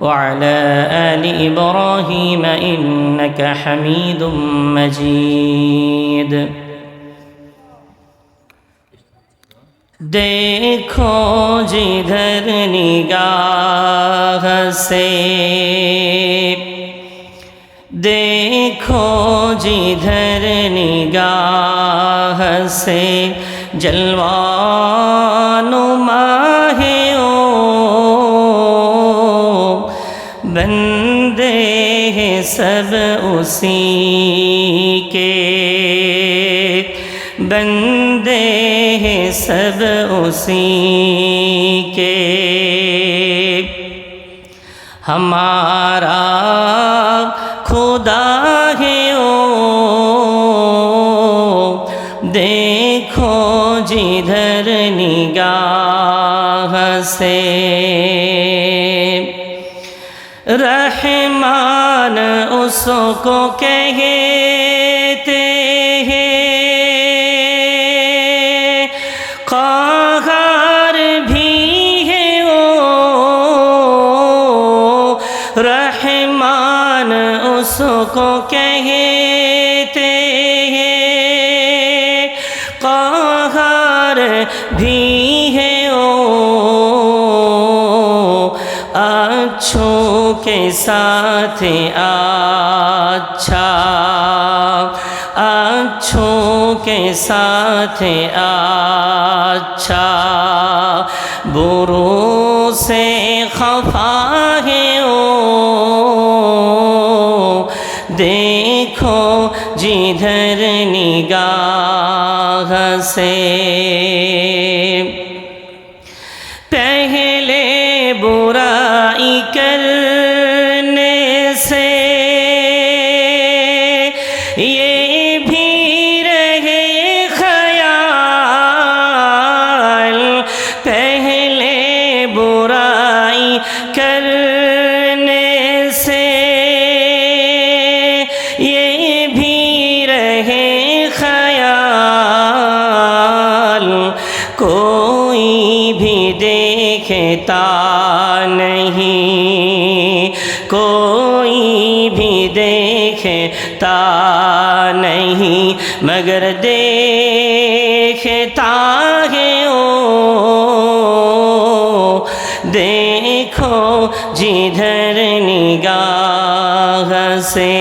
وعلى ال ابراهيم انك حميد مجيد देखो जिधर निगाह से देखो जिधर निगाह से जलवानुमा سب اسی کے بندے ہیں سب اسی کے ہمارا خدا ہے او دیکھو جدھر نگاہ سے ر کو کہتے ہیں۔ قہار بھی ہے او رحمان اس کو کہتے ہیں۔ قہار بھی ہے اچھوں کے ساتھ آ अच्छा अच्छों के साथ अच्छा बुरों से खफा है ओ देखो जिधर निगाह से पहले बुराई करने مگر دیکھتا ہے او دیکھو جدھر نگاہ سے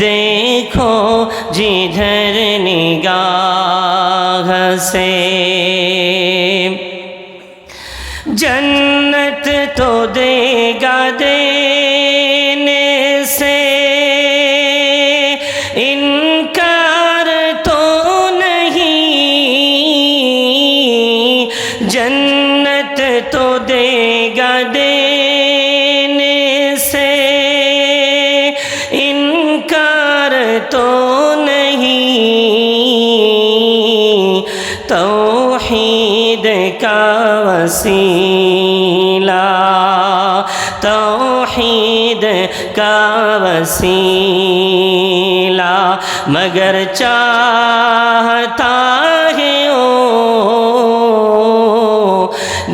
دیکھو جدھر نگاہ سے۔ جن وسیلہ، توحید کا وسیلہ۔ مگر چاہتا ہے او،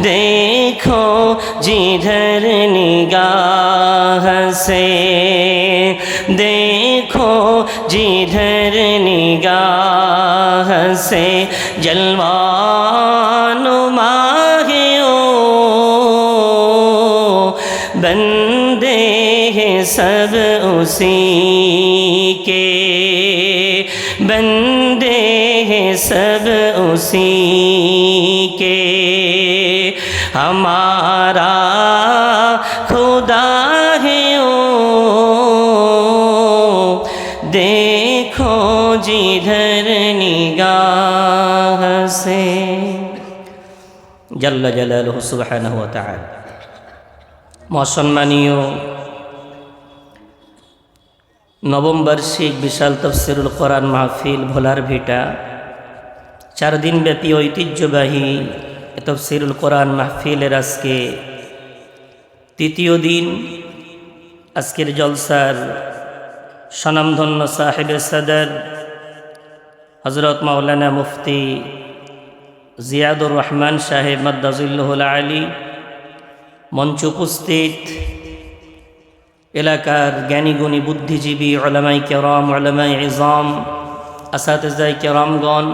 دیکھو جدھر نگاہ سے۔ دیکھو جدھر نگاہ سے۔ جلوہ उसी के हमारा खुदा है ओ देखो जिधर निगाह से জল্লা জালালহ সুবহানাহু ওয়া তাআলা মহাসম্মানীয় নবম বার্ষিক বিশাল তফসিরুল কোরআন মাহফিল ভোলার ভিটা চার দিনব্যাপী ঐতিহ্যবাহী এ তফসিরুল কোরআন মাহফিলের আজকে তৃতীয় দিন। আজকের জলসার স্বনামধন্য সাহেব সাদার হজরত মাওলানা মুফতি জিয়াদুর রহমান সাহেব মাদ্দাজুল্লাহুল আলী মঞ্চ উপস্থিত এলাকার জ্ঞানীগুণী বুদ্ধিজীবী ওলামাই কেরম ওলামাই ইজম আসাতেজাই কেরমগণ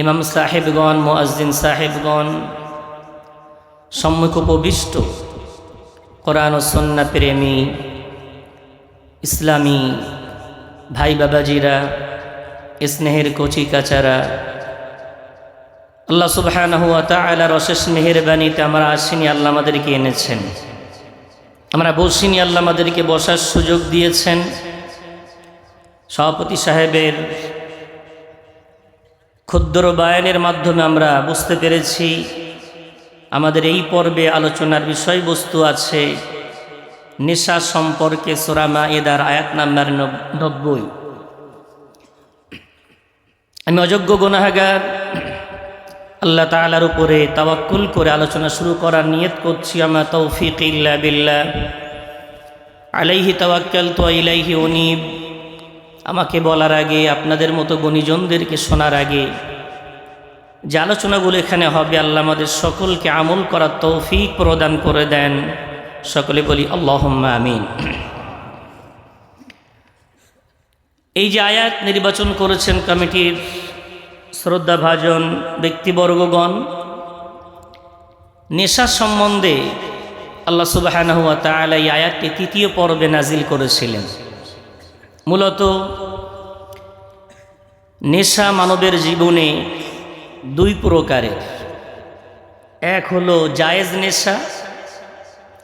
ইমাম সাহেবগণ, মোয়াজ্জিন সাহেবগণ, সম্মুখ উপবিষ্ট কোরআন ও সন্না প্রেমী ইসলামী ভাই বাবাজিরা, স্নেহের কচি কাচারা, আল্লাহ সুবহানাহু ওয়া তাআলার অশেষ মেহেরবানিতে আমরা আসিনি, আল্লাহ আমাদেরকে এনেছেন। আমরা বসিনি, আল্লাহ আমাদেরকে বসার সুযোগ দিয়েছেন। সভাপতি সাহেবের ক্ষুদ্র বায়ানের মাধ্যমে আমরা বুঝতে পেরেছি, আমাদের এই পর্বে আলোচনার বিষয়বস্তু আছে নেশা সম্পর্কে সোরামা এদার আয়াত নাম্বার নব্বই। আমি অযোগ্য গুনাহাগার, আল্লাহ তালার উপরে তাওয়াক্কুল করে আলোচনা শুরু করার নিয়ত করছি, আমার তৌফিক ইল্লা বিল্লাহ। আলাইহি তাওয়াক্কাল তো ইলাইহি অনিব আমাকে বলার আগে, আপনাদের মতো গণিজনদেরকে শোনার আগে, যে আলোচনাগুলো এখানে হবে, আল্লাহ আমাদের সকলকে আমল করার তৌফিক প্রদান করে দেন। সকলে বলি আল্লাহ আমিন। এই যে আয়াত নির্বাচন করেছেন কমিটির শ্রদ্ধাভাজন ব্যক্তিবর্গগণ, নেশা সম্বন্ধে আল্লাহ সুবাহানহুয়া তালা আয়াতটি তৃতীয় পর্বে নাজিল করেছিলেন। মূলত নেশা মানবের জীবনে দুই প্রকারের। এক হলো জায়েজ নেশা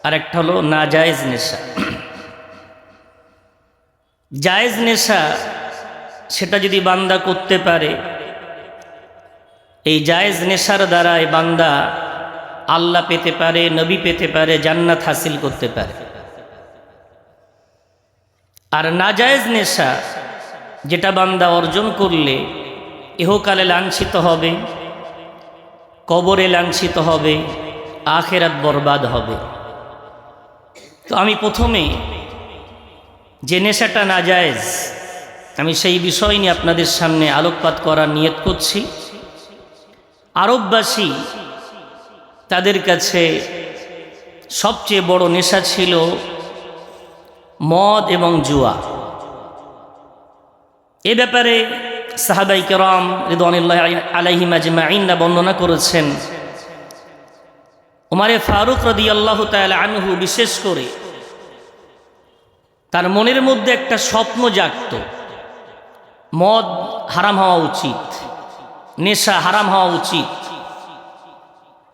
আর একটা হলো না জায়েজ নেশা। জায়েজ নেশা সেটা যদি বান্দা করতে পারে, এই জায়েজ নেশার দ্বারাই বান্দা আল্লাহ পেতে পারে, নবী পেতে পারে, জান্নাত হাসিল করতে পারে। আর নাজায়েজ নেশা যেটা বান্দা অর্জন করলে ইহকালে লাঞ্ছিত হবে, কবরে লাঞ্ছিত হবে, আখেরাত বরবাদ হবে। তো আমি প্রথমে যে নেশাটা নাজায়েজ, আমি সেই বিষয় নিয়ে আপনাদের সামনে আলোকপাত করার নিয়ত করছি। আরববাসী তাদের কাছে সবচেয়ে বড় নেশা ছিল মদ এবং জুয়া। এ ব্যাপারে সাহাবাই কেরাম আলাইহিম আজমাইন্না বর্ণনা করেছেন। উমারে ফারুক রদি আল্লাহ আনহু বিশেষ করে তার মনের মধ্যে একটা স্বপ্ন জাগত। মদ হারাম হওয়া উচিত, নেশা হারাম হওয়া উচিত।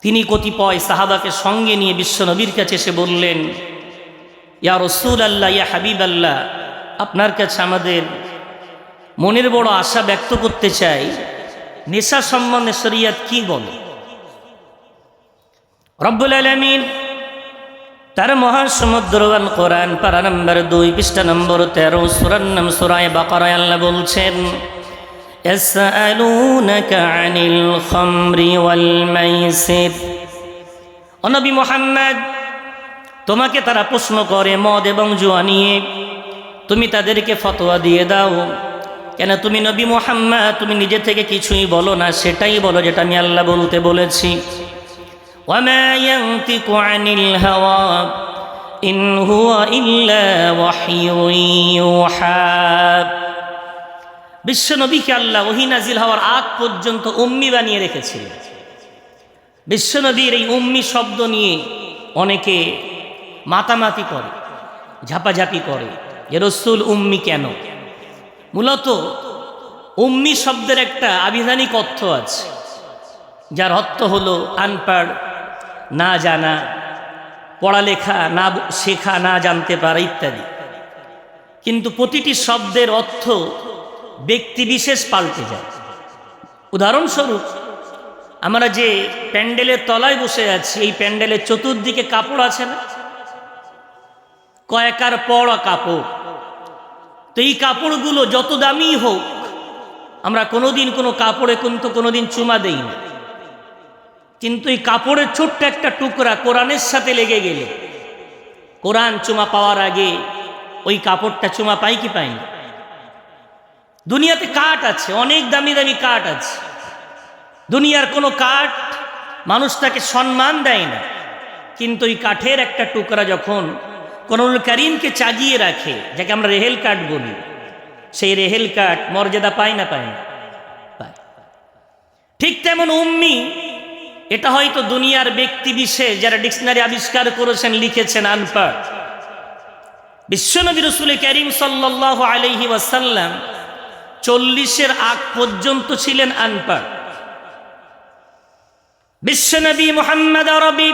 তিনি কতিপয় সাহাবাকে সঙ্গে নিয়ে বিশ্বনবীর কাছে এসে বললেন ইয়া রসুল আল্লাহ ইয়া হাবিব আল্লাহ আপনার কাছে আমাদের মনের বড় আশা ব্যক্ত করতে চাই নেশা সম্বন্ধে শরিয়াত কি বলে রব্বুল আলমিন তার মহাসমুদ্রগান কোরআন পারা নম্বর দুই পৃষ্ঠা নম্বর তেরো সুরান নাম সুরায় বাকরায় আল্লাহ বলছেন يسألونك عن الخمر والميسر অনবী মোহাম্মদ তোমাকে তারা প্রশ্ন করে মদ এবং জুয়া নিয়ে। তুমি তাদেরকে ফতোয়া দিয়ে দাও। কেন তুমি নবী মোহাম্মা তুমি নিজে থেকে কিছুই বলো না, সেটাই বলো যেটা আমি আল্লাহ বলতে বলেছি। বিশ্ব নবীকে আল্লাহ ওহিনাজিল হওয়ার আগ পর্যন্ত উম্মি বানিয়ে রেখেছিল বিশ্ব নবীর এই উম্মি শব্দ নিয়ে অনেকে মাতামাতি করে, ঝাপাঝাপি করে যে রসুল উম্মি কেন? মূলত উম্মি শব্দের একটা আবিধানিক অর্থ আছে, যার অর্থ হলো আনপাড়, না জানা, পড়ালেখা, না শেখা, না জানতে পারা ইত্যাদি। কিন্তু প্রতিটি শব্দের অর্থ ব্যক্তি বিশেষ পাল্টে যায়। উদাহরণস্বরূপ, আমরা যে প্যান্ডেলের তলায় বসে আছি, এই প্যান্ডেলের চতুর্দিকে কাপড় আছে না? কয়েকার পড়া কাপড়। তো এই কাপড়গুলো যত দামি হোক, আমরা কোনোদিন কোনো কাপড়ে কিন্তু কোনোদিন চুমা দেই না। কিন্তু এই কাপড়ের ছোট্ট একটা টুকরা কোরআনের সাথে লেগে গেলে, কোরআন চুমা পাওয়ার আগে ওই কাপড়টা চুমা পাই কি পাই না? দুনিয়াতে কাঠ আছে, অনেক দামি দামি কাঠ আছে। দুনিয়ার কোনো কাঠ মানুষ তাকে সম্মান দেয় না। কিন্তু ওই কাঠের একটা টুকরা যখন কোরআনুল করিমকে চাগিয়ে রাখে, যাকে আমরা রেহেল কাঠ বলি। সেই রেহেল কাঠ মর্যাদা পায় না পায় না? ঠিক তেমন উম্মি, এটা হয়তো দুনিয়ার ব্যক্তি বিশেষ যারা ডিকশনারি আবিষ্কার করেছেন, লিখেছেন, আনপাড়। বিশ্বনবী রসুল করিম সাল্লাহ আলহি ওয়াসাল্লাম চল্লিশের আগ পর্যন্ত ছিলেন আনপাড়। বিশ্বনবী মোহাম্মদ আরবি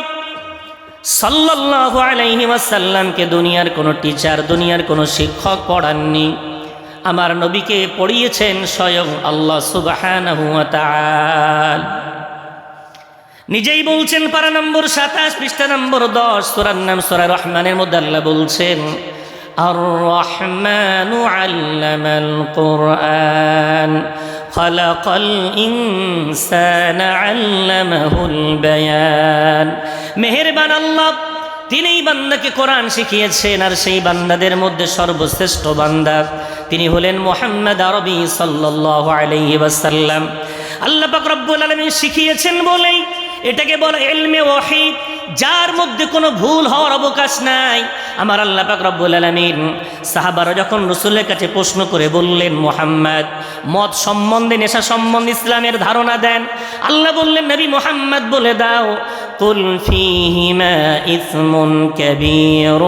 সাল্লাহ আলাইহি ওয়াসাল্লামকে দুনিয়ার কোনো টিচার দুনিয়ার কোনো শিক্ষক পড়াননি আমার নবীকে পড়িয়েছেন স্বয়ং আল্লাহ সুবহানাহু ওয়া তাআলা নিজেই বলছেন পারা নম্বর সাতাশ পৃষ্ঠা নম্বর দশ সোরার নাম সোরা রহমানের মধ্যে আল্লাহ বলছেন আর রহমানু আল্লামাল কোরআন خلق الإنسان علمه البيان মেহেরবান আল্লাহ তিনি বান্দাকে কোরআন শিখিয়েছেন আর সেই বান্দাদের মধ্যে সর্বশ্রেষ্ঠ বান্দা। তিনি হলেন মোহাম্মদ আরবি সাল্লাসাল্লাম আল্লাহ পাক রব্বুল আলমী শিখিয়েছেন বলেই এটাকে বলে এলমে ওয়াহি যার মধ্যে কোনো ভুল হওয়ার অবকাশ নাই আমার আল্লাহ পাক রব্বুল আলামিন সাহাবারা যখন রসুলের কাছে প্রশ্ন করে বললেন মোহাম্মদ মদ সম্বন্ধে নেশা সম্বন্ধে ইসলামের ধারণা দেন আল্লাহ বললেন নবী মোহাম্মদ বলে দাও قل فيهما إثم كبير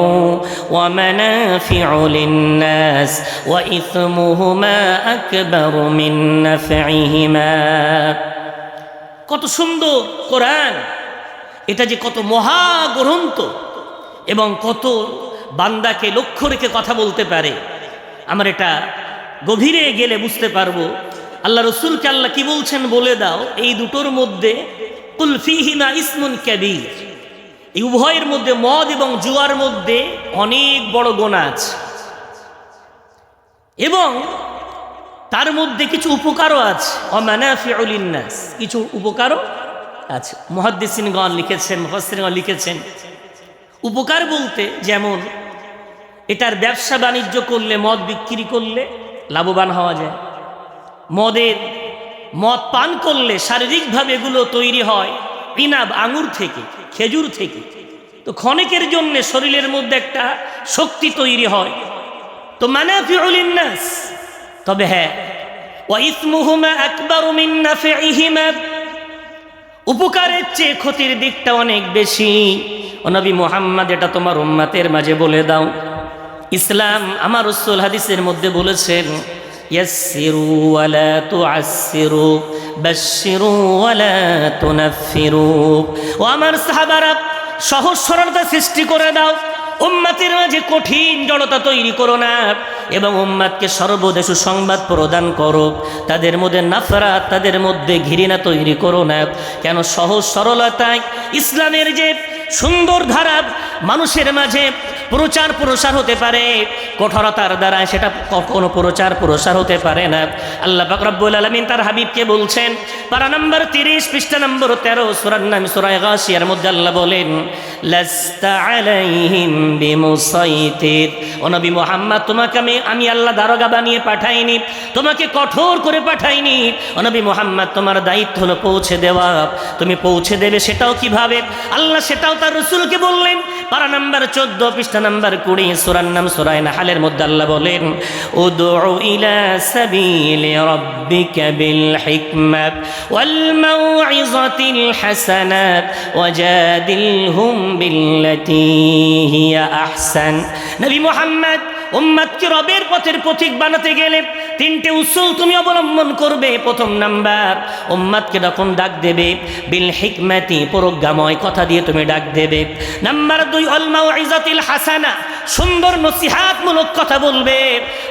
ومنافع للناس وإثمهما أكبر من نفعهما কত সুন্দর কোরআন এটা যে কত মহাগ্রন্থ এবং কত বান্দাকে লক্ষ্য রেখে কথা বলতে পারে, আমার এটা গভীরে গেলে বুঝতে পারব। আল্লাহ রসুলকে আল্লাহ কি বলছেন বলে দাও, এই দুটোর মধ্যে কুলফিহিমা ইসমুন ক্যাবির এই উভয়ের মধ্যে মদ এবং জুয়ার মধ্যে অনেক বড় গোনা আছে। এবং তার মধ্যে কিছু উপকারও আছে। অমানাফিউলিন্নাস। কিছু উপকারও আছে মহাদ্দিসিনগণ লিখেছেন মহাসিনগণ লিখেছেন। উপকার বলতে যেমন, এটার ব্যবসা বাণিজ্য করলে, মদ বিক্রি করলে লাভবান হওয়া যায়। মদের, মদ পান করলে শারীরিকভাবে এগুলো তৈরি হয় ইনাব আঙুর থেকে, খেজুর থেকে। তো ক্ষণিকের জন্য শরীরের মধ্যে একটা শক্তি তৈরি হয়। তো মানাফিউলিন্নাস তবে হ্যাঁ ওয়াইসমুহুমা আকবারু মিন উপকারের চেয়ে ক্ষতির দিকটা অনেক বেশি। ও নবী মোহাম্মদ, এটা তোমার উম্মাতের মাঝে বলে দাও। ইসলাম আমার রসুল হাদিসের মধ্যে বলেছেন ও আমার সাহাবারা, সহজ সরলতা সৃষ্টি করে দাও। উম্মাতের মাঝে কঠিন জড়তা তৈরি করো না। এবং উম্মাদকে সর্বদেশ সংবাদ প্রদান করো তাদের মধ্যে নাফরাত, তাদের মধ্যে ঘৃণা তৈরি করো না। কেন সহজ সরলতায় ইসলামের যে সুন্দর ধারা মানুষের মাঝে প্রচার প্রসার হতে পারে। কঠোরতার দ্বারা সেটা কখনো প্রচার প্রসার হতে পারে না। আল্লাহ পাক রব্বুল আলামিন তার হাবিবকে বলছেন, পারা নম্বর তিরিশ, পৃষ্ঠা নম্বর তেরো সুরার নাম, সুরায় গাছিয়ার মধ্যে আল্লাহ বলেন, লাস্তা আলাইহিম বিমুসাইতির ও নবী মোহাম্মদ, তোমাকে আমি আমি আল্লাহ দারোগা বানিয়ে পাঠাইনি, তোমাকে কঠোর করে পাঠাইনি। ও নবী মোহাম্মদ, তোমার দায়িত্ব হলো পৌঁছে দেওয়া। তুমি পৌঁছে দেবে সেটাও কীভাবে? আল্লাহ সেটাও তার রসুলকে বললেন, পারা নাম্বার চোদ্দ, পৃষ্ঠা নাম্বার কুড়ি, সুরার নাম সুরায় নাহালের মধ্যে আল্লাহ বলেন, উদউ ইলা সাবিলি রাব্বিকা বিল হিকমাত ওয়াল মাউইযাতিল হাসানাত ওয়াজাদিলহুম বিল্লাতী হিয়া আহসান। নবী মুহাম্মদ উম্মাদকে রবের পথের পথিক বানাতে গেলে তিনটে উসুল তুমি অবলম্বন করবে। প্রথম নাম্বার উম্মাদকে যখন ডাক দেবে, বিল হিকমাতি, প্রজ্ঞাময় কথা দিয়ে তুমি ডাক দেবে। নাম্বার দুই অলমাও ইজাতিল হাসানা সুন্দর নসিহাতমূলক কথা বলবে।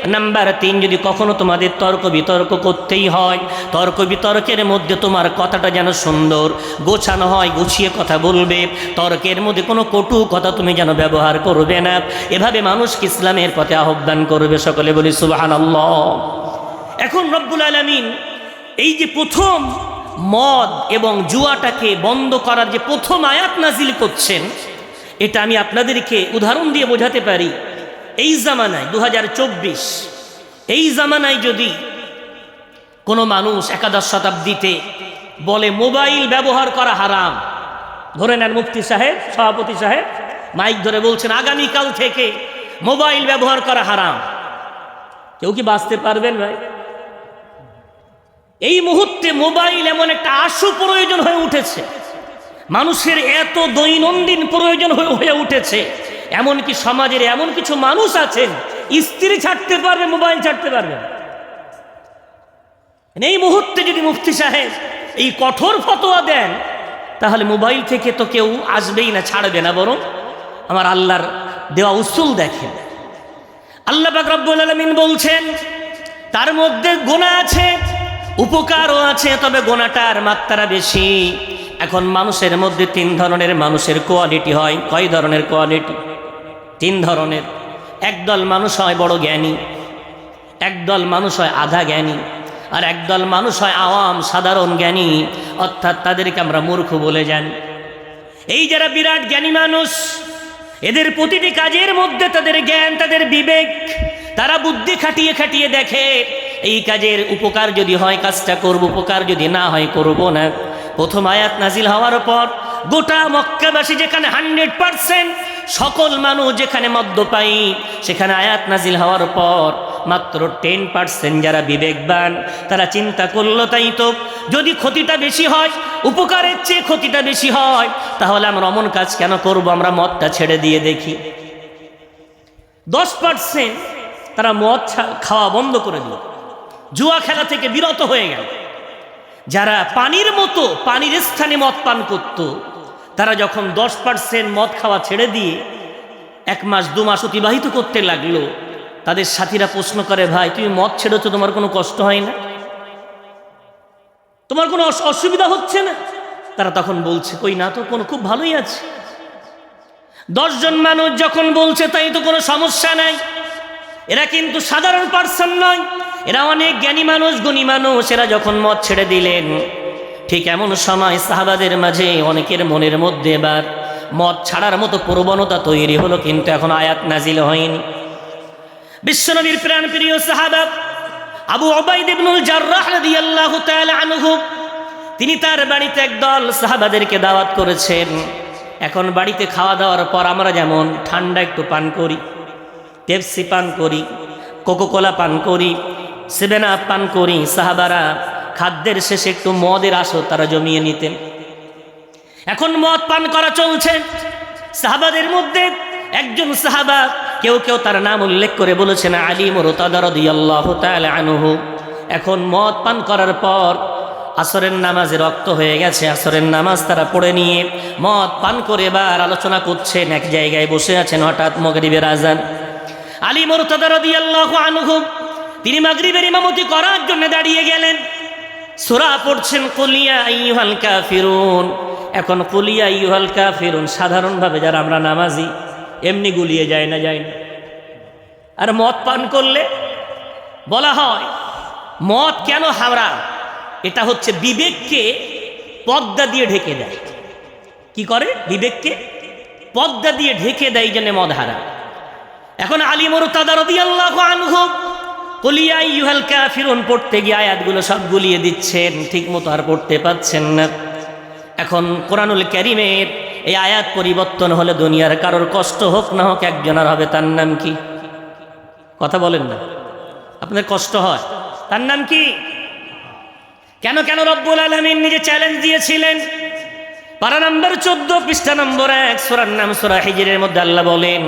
নাম্বার তিন, যদি কখনো তোমাদের তর্ক বিতর্ক করতেই হয়, তর্ক বিতর্কের মধ্যে তোমার কথাটা যেন সুন্দর, গোছানো হয়, গুছিয়ে কথা বলবে, তর্কের মধ্যে কোনো কটু কথা তুমি যেন ব্যবহার করবে না। এভাবে মানুষকে ইসলামের পথে আহ্বান করবে, সকলে বলি সুবাহান এখন রব্বুল আলমিন এই যে প্রথম মদ এবং জুয়াটাকে বন্ধ করার যে প্রথম আয়াত নাজিল করছেন এটা আমি আপনাদেরকে উদাহরণ দিয়ে বোঝাতে পারি। এই জামানায় দু হাজার চব্বিশ, এই জামানায় যদি কোনো মানুষ একাদশ শতাব্দীতে বলে, মোবাইল ব্যবহার করা হারাম। ধরে নেন মুফতি সাহেব, সভাপতি সাহেব, মাইক ধরে বলছেন, আগামীকাল থেকে মোবাইল ব্যবহার করা হারাম। কেউ কি বাঁচতে পারবেন ভাই? এই মুহূর্তে মোবাইল এমন একটা আশু প্রয়োজন হয়ে উঠেছে। মানুষের এত দৈনন্দিন প্রয়োজন হয়ে উঠেছে। এমনকি সমাজের এমন কিছু মানুষ আছেন, স্ত্রী ছাড়তে পারবে, মোবাইল ছাড়তে পারবে এই মুহূর্তে যদি মুফতি সাহেব এই কঠোর ফতোয়া দেন, তাহলে মোবাইল থেকে তো কেউ আসবেই না, ছাড়বে না, বরং আমার আল্লাহর দেওয়া উসুল দেখেন। আল্লাহ পাক রব্বুল আলামিন বলছেন, তার মধ্যে গোনা আছে, উপকারও আছে, তবে গোনাটার মাত্রা বেশি। এখন মানুষের মধ্যে তিন ধরনের মানুষের কোয়ালিটি হয়। কয় ধরনের কোয়ালিটি তিন ধরনের। একদল মানুষ হয় বড় জ্ঞানী, একদল মানুষ হয় আধা জ্ঞানী, আর একদল মানুষ হয় আওয়াম, সাধারণ জ্ঞানী, অর্থাৎ তাদেরকে আমরা মূর্খ বলে জানি। এই যারা বিরাট জ্ঞানী মানুষ, এদের প্রতিটি কাজের মধ্যে তাদের জ্ঞান, তাদের বিবেক, তারা বুদ্ধি খাটিয়ে খাটিয়ে দেখে, এই কাজের উপকার যদি হয়, কাজটা করব, উপকার যদি না হয়, করব না। প্রথম আয়াত নাজিল হওয়ার পর গোটা মক্কাবাসী যেখানে হান্ড্রেড পারসেন্ট, সকল মানুষ যেখানে মদ্যপায়ী সেখানে আয়াত নাজিল হওয়ার পর মাত্র টেন পার্সেন্ট যারা বিবেকবান, তারা চিন্তা করল, তাই তো, যদি ক্ষতিটা বেশি হয়, উপকারের চেয়ে ক্ষতিটা বেশি হয়, তাহলে আমরা অমন কাজ কেন করব? আমরা মদটা ছেড়ে দিয়ে দেখি। দশ পার্সেন্ট তারা মদ খাওয়া বন্ধ করে দিল। জুয়া খেলা থেকে বিরত হয়ে গেল। যারা পানির মতো, পানির স্থানে মদ পান করত, তারা যখন দশ পার্সেন্ট মদ খাওয়া ছেড়ে দিয়ে এক মাস, দু মাস অতিবাহিত করতে লাগল, তাদের সাথীরা প্রশ্ন করে, ভাই, তুমি মদ ছেড়েছো, তোমার কোনো কষ্ট হয় না? তোমার কোনো অসুবিধা হচ্ছে না? তারা তখন বলছে, কই না তো, কোনো, খুব ভালোই আছে। দশজন মানুষ যখন বলছে, তাই তো কোনো সমস্যা নাই। এরা কিন্তু সাধারণ পার্সন নয়। এরা অনেক জ্ঞানী মানুষ, গুণী মানুষ, এরা যখন মদ ছেড়ে দিলেন, ঠিক এমন সময় সাহাবাদের মাঝে অনেকের মনের মধ্যে এবার মদ ছাড়ার মতো প্রবণতা তৈরি হলো, কিন্তু এখন আয়াত নাজিল হয়নি। বিশ্বনবীর প্রাণ প্রিয় সাহাবা আবু ওবাইদ ইবনুল জাররাহ রাদিয়াল্লাহু তাআলা আনহু, তিনি তার বাড়িতে একদল সাহাবাদেরকে দাওয়াত করেছেন। এখন বাড়িতে খাওয়া দাওয়ার পর আমরা যেমন ঠান্ডা একটু পান করি, পেপসি পান করি, কোকোকোলা পান করি আপ পান করি, সাহাবারা খাদ্যের শেষে একটু মদের আসো তারা জমিয়ে নিতেন। এখন মদ পান করা চলছে। সাহাবাদের মধ্যে একজন সাহাবা কেউ কেউ তার নাম উল্লেখ করে বলেছেন, আলী মোরতাদারদিয়াল্লাহ আনহু। এখন মদ পান করার পর আসরের নামাজে রক্ত হয়ে গেছে, আসরের নামাজ তারা পড়ে নিয়ে মদ পান করে এবার আলোচনা করছেন, এক জায়গায় বসে আছেন হঠাৎ মগরিবের আজান। আলী মোরতাদারদিয়াল্লাহ আনহু তিনি মাগরিবের ইমামতি করার জন্য দাঁড়িয়ে গেলেন। সুরা পড়ছেন কলিয়া ইউহাল কাফিরুন। এখন কলিয়া ইউহাল কাফিরুন সাধারণভাবে যারা আমরা নামাজি, এমনি গুলিয়ে যায় না যায় না। আর মদ পান করলে বলা হয়, মদ কেন হাওড়া এটা হচ্ছে বিবেককে পদ্মা দিয়ে ঢেকে দেয়। কি করে? বিবেককে পদ্মা দিয়ে ঢেকে দেয় জন্য মদ হারা এখন আলিমর তাদারদি আল্লাহ আনহু কলিয়া ইউহাল কাফিরুন, পড়তে গিয়ে আয়াতগুলো সব গুলিয়ে দিচ্ছেন ঠিক মতো আর পড়তে পাচ্ছেন না। এখন কোরআনুল ক্যারিমের এই আয়াত পরিবর্তন হলে দুনিয়ার কারোর কষ্ট হোক না হোক একজনের হবে, তার নাম কি? কথা বলেন না। আপনাদের কষ্ট হয়। তার নাম কি? কেন কেন রব্বুল আলমিন নিজে চ্যালেঞ্জ দিয়েছিলেন? পারা নম্বর চোদ্দ, পৃষ্ঠা নম্বর এক, সুরার নাম সুরা হিজিরের মধ্যে আল্লাহ বলেন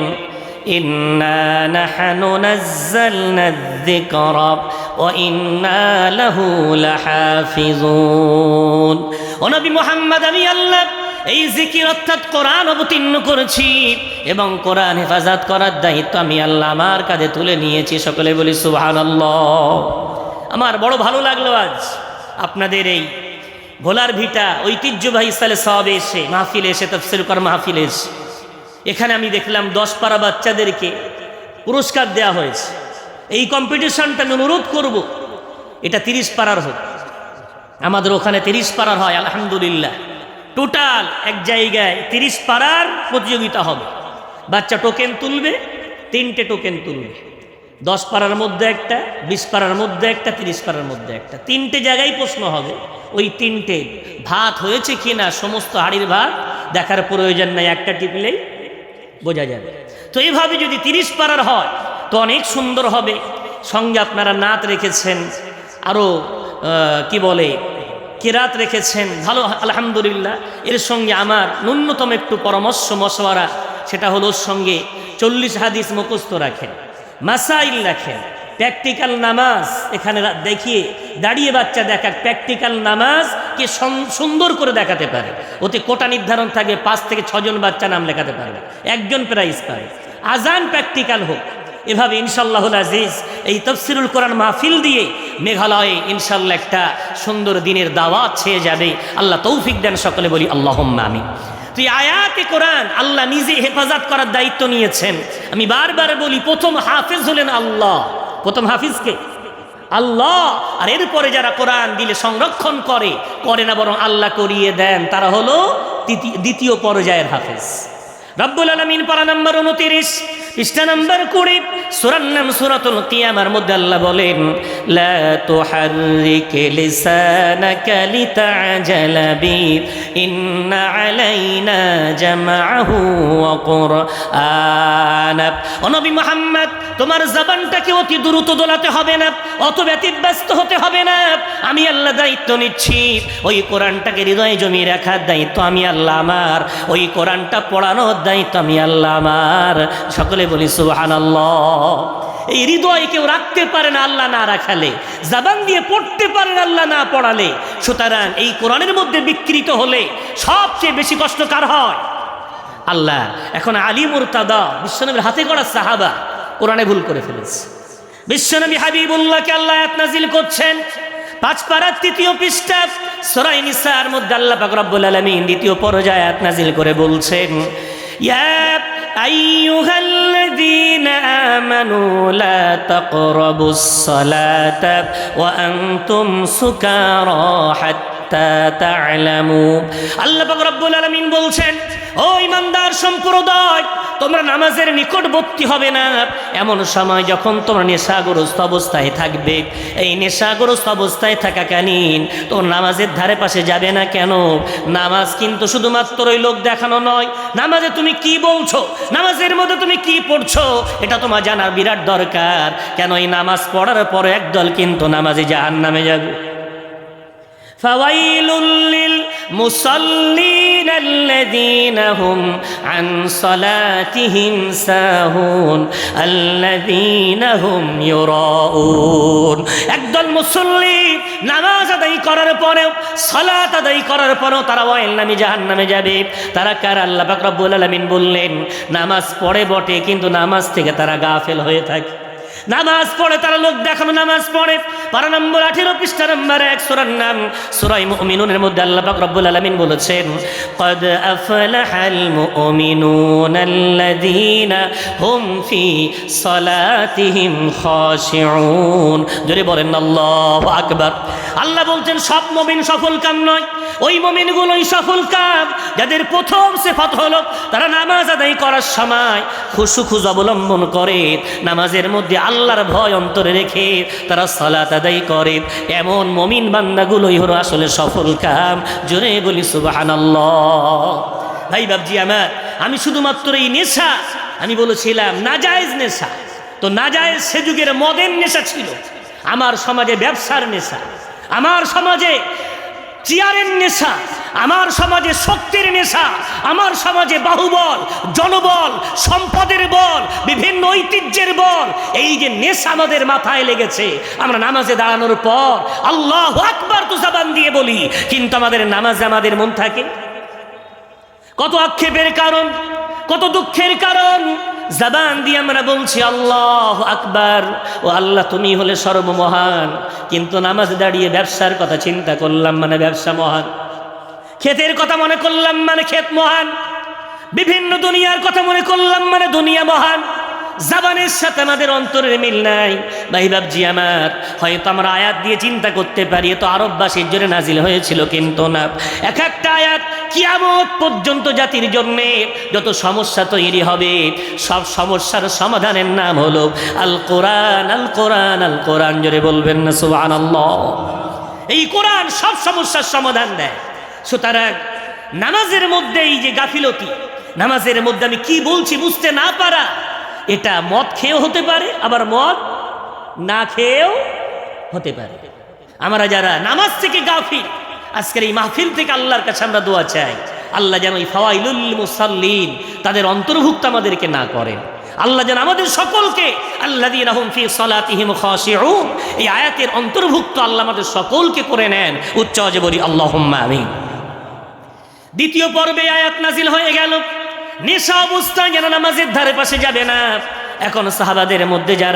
إنا نحن نزلنا الذكر وإنا له لحافظون ও নবী মোহাম্মদ আমি আল্লাহ এই জিকির অর্থাৎ কোরআন অবতীর্ণ করেছি এবং কোরআন হেফাজত করার দায়িত্ব আমি আল্লাহ আমার কাঁধে তুলে নিয়েছি সকলে বলি সুহান আমার বড় ভালো লাগলো আজ আপনাদের এই ভোলার ভিটা ঐতিহ্যবাহী সালে সব এসে মাহফিলে এসে তফসিল কর মাহফিলে এসে এখানে আমি দেখলাম দশ পাড়া বাচ্চাদেরকে পুরস্কার দেওয়া হয়েছে। এই কম্পিটিশনটা আমি অনুরোধ করব, এটা তিরিশ পাড়ার হোক। আমাদের ওখানে তিরিশ পাড়ার হয়, আলহামদুলিল্লাহ। টোটাল এক জায়গায় তিরিশ পাড়ার প্রতিযোগিতা হবে। বাচ্চা টোকেন তুলবে, তিনটে টোকেন তুলবে। দশ পাড়ার মধ্যে একটা, বিশ পাড়ার মধ্যে একটা, তিরিশ পাড়ার মধ্যে একটা। তিনটে জায়গায় প্রশ্ন হবে, ওই তিনটে ভাত হয়েছে কি না সমস্ত হাড়ির ভাত দেখার প্রয়োজন নাই, একটা টিপলেই বোঝা যাবে। তো এইভাবে যদি তিরিশ পারার হয়, তো অনেক সুন্দর হবে। সঙ্গে আপনারা নাত রেখেছেন আরও কি বলে, কেরাত রেখেছেন, ভালো, আলহামদুলিল্লাহ। এর সঙ্গে আমার ন্যূনতম একটু পরামর্শ, মশওয়ারা, সেটা হলো সঙ্গে চল্লিশ হাদিস মুখস্থ রাখেন, মাসাইল রাখেন। প্র্যাকটিক্যাল নামাজ, এখানে দেখিয়ে, দাঁড়িয়ে বাচ্চা দেখাক প্র্যাকটিক্যাল নামাজ কে সুন্দর করে দেখাতে পারে। ওতে কোটা নির্ধারণ থাকবে পাঁচ থেকে ছজন বাচ্চা নাম লেখাতে পারবে। একজন প্রাইজ পাবে আজান প্র্যাকটিক্যাল হোক। এভাবে ইনশাল্লাহ আজিজ এই তফসিরুল কোরআন মাহফিল দিয়ে মেঘালয়ে ইনশাল্লাহ একটা সুন্দর দিনের দাওয়াত ছেয়ে যাবে। আল্লাহ তৌফিক দেন সকলে, বলি আল্লাহ আমি তুই আয়াতে কোরআন আল্লাহ নিজে হেফাজত করার দায়িত্ব নিয়েছেন। আমি বারবার বলি, প্রথম হাফেজ হলেন আল্লাহ। প্রথম হাফিজকে। আল্লাহ, আর এরপরে যারা কোরআন দিলে সংরক্ষণ করে করে না বরং আল্লাহ করিয়ে দেন, তারা হলো দ্বিতীয় পর্যায়ের হাফিজ। রব্বুল আলমিন পারা নম্বর উনতিরিশ পৃষ্ঠা নম্বর কুড়ি, সুরার নাম সুরাতুল কিয়ামার মধ্যে আল্লাহ বলেন, লা ইন্না আলাইনা তোমার জবানটাকে অতি দ্রুত দোলাতে হবে না, অত ব্যতিব্যস্ত হতে হবে না। আমি আল্লাহ দায়িত্ব নিচ্ছি, ওই কোরআনটাকে হৃদয়ে জমিয়ে রাখার দায়িত্ব আমি আল্লাহ আমার, ওই কোরআনটা পড়ানোর দায়িত্ব আমি আল্লাহ আমার। সকলে বলি, সুবহানাল্লাহ। এই হৃদয় কেউ রাখতে পারে না আল্লাহ না রাখালে, জাবান দিয়ে পড়তে পারে না আল্লাহ না পড়ালে। সুতরাং এই কোরআনের মধ্যে বিকৃত হলে সবচেয়ে বেশি কষ্ট কার হয়? আল্লাহ, এখন আলী মুরতাদা, বিশ্বনবীর হাতে করা সাহাবা, কোরআনে ভুল করে ফেলেছে। বিশ্বনবী হাবিবুল্লাহকে আল্লাহ নাজিল করছেন, পাঁচ পাড়ার তৃতীয় পৃষ্ঠা সরাই নিসার মধ্যে আল্লাহ পাক রব্বুল আলামিন দ্বিতীয় পর্যায়ে আয়াত নাজিল করে বলছেন ইয়া أيها الذين آمنوا لا تقربوا الصلاة وأنتم سكارى حتى আল্লাহ রব্বুল আলামিন বলছেন, ও ইমানদার সম্প্রদায়, তোমরা নামাজের নিকটবর্তী হবে না। এমন সময় যখন তোমরা নেশাগ্রস্ত অবস্থায় থাকবে, এই নেশাগ্রস্ত অবস্থায় থাকাকালীন তোমরা নামাজের ধারে পাশে যাবে না কেন? নামাজ কিন্তু শুধুমাত্র ওই লোক দেখানো নয়। নামাজে তুমি কি বলছো? নামাজের মধ্যে তুমি কি পড়ছো? এটা তোমার জানার বিরাট দরকার। কেন এই নামাজ পড়ার পরে একদল কিন্তু নামাজে জাহান নামে যাবে? فويل للمصلين الذين هم عن صلاتهم ساهون الذين هم يراءون একদল মুসল্লি নামাজ আদায় করার পরেও সালাত আদায় করার পরেও তারা ওয়াইল নামে জাহান নামে যাবে তারা কার আল্লাহ পাক রব্বুল আলামিন বললেন নামাজ পড়ে বটে কিন্তু নামাজ থেকে তারা গাফেল হয়ে থাকে নামাজ পড়ে তারা লোক দেখানো নামাজ পড়ে পারা নম্বর আঠেরো পৃষ্ঠা নম্বর এক সুরার নাম সুরাই মুমিনুনের মধ্যে আল্লাহ পাক রব্বুল আলামিন বলেছেন قد أفلح المؤمنون الذين هم في صلاتهم خاشعون জোরে বলেন আল্লাহু আকবার আল্লাহ বলছেন সব মুমিন সফল কাম নয় ওই মুমিনগুলোই সফল কাম যাদের প্রথম সেফাত হলো তারা নামাজ আদায় করার সময় খুশু খুজ অবলম্বন করে, নামাজের মধ্যে আল্লাহর ভয় অন্তরে রেখে তারা সালাত আদায় করে। এমন মমিন বান্দাগুলোই হলো আসলে সফল কাম জোরে বলি সুবাহান ভাই বাবজি আমার, আমি শুধুমাত্র এই নেশা, আমি বলেছিলাম নাজায়েজ নেশা। তো নাজায়েজ সে যুগের মদের নেশা ছিল। আমার সমাজে ব্যবসার নেশা, আমার সমাজে চেয়ারের নেশা, আমার সমাজে শক্তির নেশা, আমার সমাজে বাহুবল, জনবল, সম্পদের বল, বিভিন্ন ঐতিহ্যের বল, এই যে নেশা আমাদের মাথায় লেগেছে, আমরা নামাজে দাঁড়ানোর পর আল্লাহ আকবার তো জবান দিয়ে বলি, কিন্তু আমাদের নামাজে আমাদের মন থাকে। কত আক্ষেপের কারণ, কত দুঃখের কারণ জবান দিয়ে আমরা বলছি, আল্লাহ আকবার। ও আল্লাহ, তুমি হলে সর্বমহান। কিন্তু নামাজ দাঁড়িয়ে ব্যবসার কথা চিন্তা করলাম মানে ব্যবসা মহান। ক্ষেতের কথা মনে করলাম মানে ক্ষেত মহান। বিভিন্ন দুনিয়ার কথা মনে করলাম মানে দুনিয়া মহান। জাবানের সাথে আমাদের অন্তরের মিল নাই। ভাই বাবজি আমার, হয়তো আমরা আয়াত দিয়ে চিন্তা করতে পারি, এ তো আরববাসীর জন্য নাজিল হয়েছিল কিন্তু না। এক একটা আয়াত কিয়ামত পর্যন্ত জাতির জন্য যত সমস্যা তৈরি হবে, সব সমস্যার সমাধানের নাম হলো আল কোরআন আল কোরআন আল কোরআন। জোরে বলবেন না, সুবহানাল্লাহ। এই কোরআন সব সমস্যার সমাধান দেয়। সুতরাং নামাজের মধ্যে এই যে গাফিলতি, নামাজের মধ্যে আমি কি বলছি বুঝতে না পারা এটা মদ খেয়েও হতে পারে, আবার মদ না খেয়েও হতে পারে। আমরা যারা নামাজ থেকে গাফিল, আজকের এই মাহফিল থেকে আল্লাহর কাছে আমরা দোয়া চাই। আল্লাহ যেন এই ফাওয়াইলুল মুসাল্লিন তাদের অন্তর্ভুক্ত আমাদেরকে না করেন। আল্লাহ যেন আমাদের সকলকে আল্লাহ ফি সালাতিহিম খাশিউন, এই আয়াতের অন্তর্ভুক্ত আল্লাহ আমাদের সকলকে করে নেন। উচ্চ বলি, আল্লাহুম্মা আমিন। দ্বিতীয় পর্বে আয়াত নাজিল হয়ে গেল। নেশা অবস্থায় যেন নামাজের ধারে পাশে যাবে না। এখন সাহাবাদের মধ্যে যারা